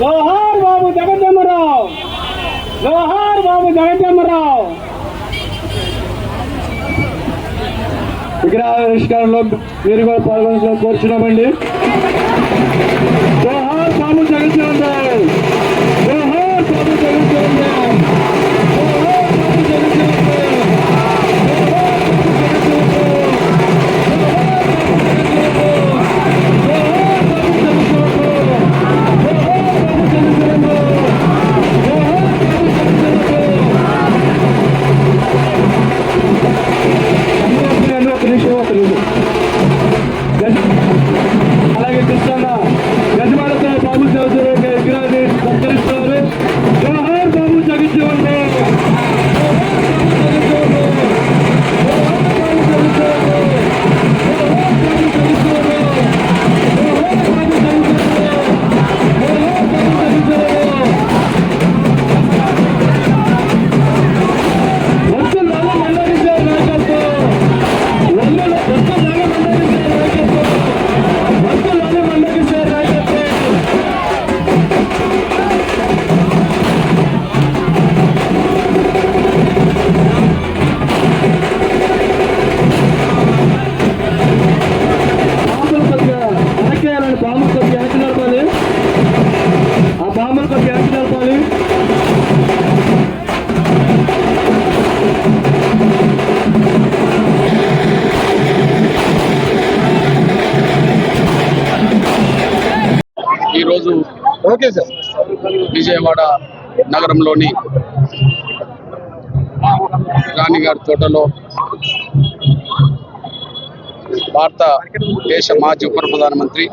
జోహార్ బాబు జగజ్జనరావు జోహార్ బాబు జగజ్జనరావు విగ్రహావిష్కరణలో మీరు కూడా పాల్గొన కోరుచున్నామండి. ఈరోజు ఓకే సార్. విజయవాడ నగరంలోని రాణిగారి తోటలో భారత దేశ మాజీ ఉప ప్రధానమంత్రి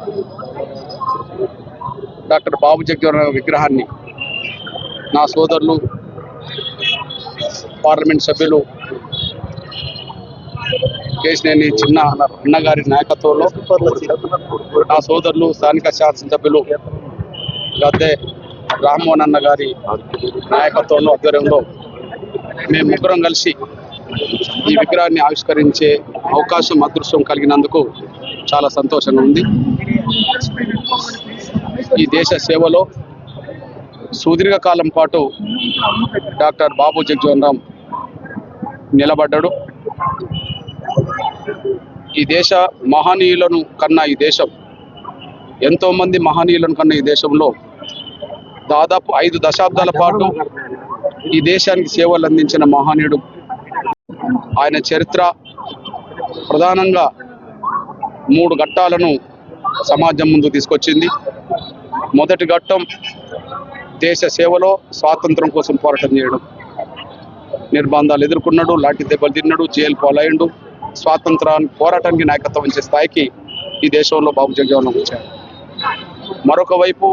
డాక్టర్ బాబు జగ్జీవనరావు విగ్రహాన్ని నా సోదరులు పార్లమెంట్ సభ్యులు కేసినేని చిన్న అన్నగారి నాయకత్వంలో నా సోదరులు స్థానిక శాసనసభ్యులు గద్దె రామ్మోహన్ అన్న గారి నాయకత్వంలో ఆధ్వర్యంలో మేము ముగ్గురం కలిసి ఈ విగ్రహాన్ని ఆవిష్కరించే అవకాశం అదృష్టం కలిగినందుకు చాలా సంతోషంగా ఉంది. ఈ దేశ సేవలో సుదీర్ఘకాలం పాటు డాక్టర్ బాబు జగ్జోహన్ రామ్ నిలబడ్డాడు. ఈ దేశ మహనీయులను కన్నా ఈ దేశం ఎంతో మంది మహనీయులను కన్నా ఈ దేశంలో దాదాపు ఐదు దశాబ్దాల పాటు ఈ దేశానికి సేవలు అందించిన మహనీయుడు. ఆయన చరిత్ర ప్రధానంగా మూడు ఘట్టాలను సమాజం ముందు తీసుకొచ్చింది. మొదటి ఘట్టం దేశ సేవలో స్వాతంత్రం కోసం పోరాటం చేయడం. నిర్బంధాలు ఎదుర్కొన్నాడు లాఠీ దెబ్బలు తిన్నాడు జైలు పాలయ్యండు స్వాతంత్రాన్ని పోరాటానికి నాయకత్వం ఇచ్చే స్థాయికి ఈ దేశంలో బాబు జగజీవనం వచ్చాడు మరొక వైపు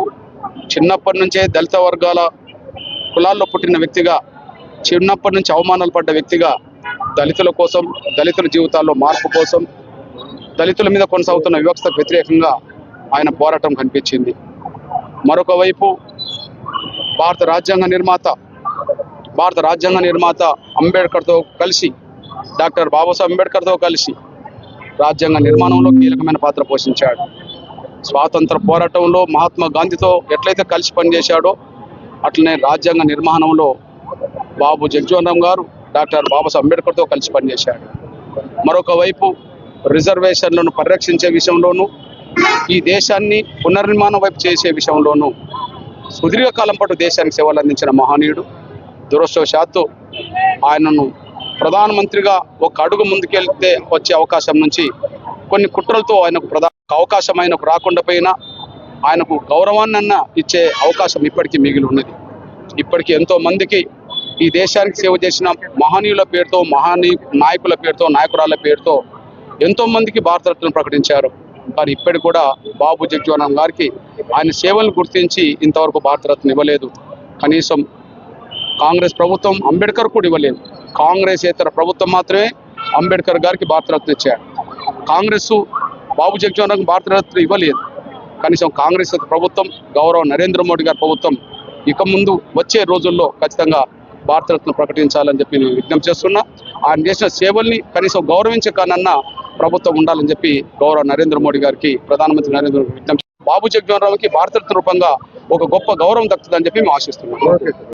చిన్నప్పటి నుంచే దళిత వర్గాల కులాల్లో పుట్టిన వ్యక్తిగా చిన్నప్పటి నుంచి అవమానాలు పడ్డ వ్యక్తిగా దళితుల కోసం దళితుల జీవితాల్లో మార్పు కోసం దళితుల మీద కొనసాగుతున్న వివక్షకు వ్యతిరేకంగా ఆయన పోరాటం కనిపించింది. మరొక వైపు భారత రాజ్యాంగ నిర్మాత భారత రాజ్యాంగ నిర్మాత అంబేద్కర్తో కలిసి డాక్టర్ బాబాసాహెబ్ అంబేద్కర్తో కలిసి రాజ్యాంగ నిర్మాణంలో కీలకమైన పాత్ర పోషించాడు. స్వాతంత్ర పోరాటంలో మహాత్మా గాంధీతో ఎట్లయితే కలిసి పనిచేశాడో అట్లనే రాజ్యాంగ నిర్మాణంలో బాబు జగ్జీవన్ రామ్ గారు డాక్టర్ బాబాసాహెబ్ అంబేద్కర్తో కలిసి పనిచేశాడు. మరొక వైపు రిజర్వేషన్లను పరిరక్షించే విషయంలోనూ ఈ దేశాన్ని పునర్నిర్మాణం వైపు చేసే విషయంలోనూ సుదీర్ఘకాలం పాటు దేశానికి సేవలు అందించిన మహనీయుడు దురదృష్టవశాత్తు ఆయనను ప్రధానమంత్రిగా ఒక అడుగు ముందుకెళ్తే వచ్చే అవకాశం నుంచి కొన్ని కుట్రలతో ఆయనకు ప్రధాన అవకాశం ఆయనకు రాకుండా పోయినా ఆయనకు గౌరవాన్నన్నా ఇచ్చే అవకాశం ఇప్పటికీ మిగిలి ఉన్నది. ఇప్పటికీ ఎంతో మందికి ఈ దేశానికి సేవ చేసిన మహనీయుల పేరుతో మహానీ నాయకుల పేరుతో నాయకురాల పేరుతో ఎంతో మందికి భారతరత్న ప్రకటించారు. కానీ ఇప్పటికి కూడా బాబు జగ్జీవనం గారికి ఆయన సేవలను గుర్తించి ఇంతవరకు భారతరత్న ఇవ్వలేదు. కనీసం కాంగ్రెస్ ప్రభుత్వం అంబేద్కర్ కూడా ఇవ్వలేదు. కాంగ్రెస్ ఇతర ప్రభుత్వం మాత్రమే అంబేద్కర్ గారికి భారతరత్న ఇచ్చారు. కాంగ్రెస్ బాబు జగ్జీవన్ భారతరత్న ఇవ్వలేదు. కనీసం కాంగ్రెస్ ప్రభుత్వం గౌరవ నరేంద్ర మోడీ గారి ప్రభుత్వం ఇక ముందు వచ్చే రోజుల్లో ఖచ్చితంగా భారతరత్న ప్రకటించాలని చెప్పి నేను విజ్ఞప్తి చేస్తున్నా. ఆయన చేసిన సేవల్ని కనీసం గౌరవించే కానన్నా ప్రభుత్వం ఉండాలని చెప్పి గౌరవ నరేంద్ర మోడీ గారికి ప్రధానమంత్రి నరేంద్ర మోడీ విజ్ఞప్తి బాబు జగ్జీవనరావుకి భారతరత్న రూపంగా ఒక గొప్ప గౌరవం దక్కుతుందని చెప్పి మేము ఆశిస్తున్నాం.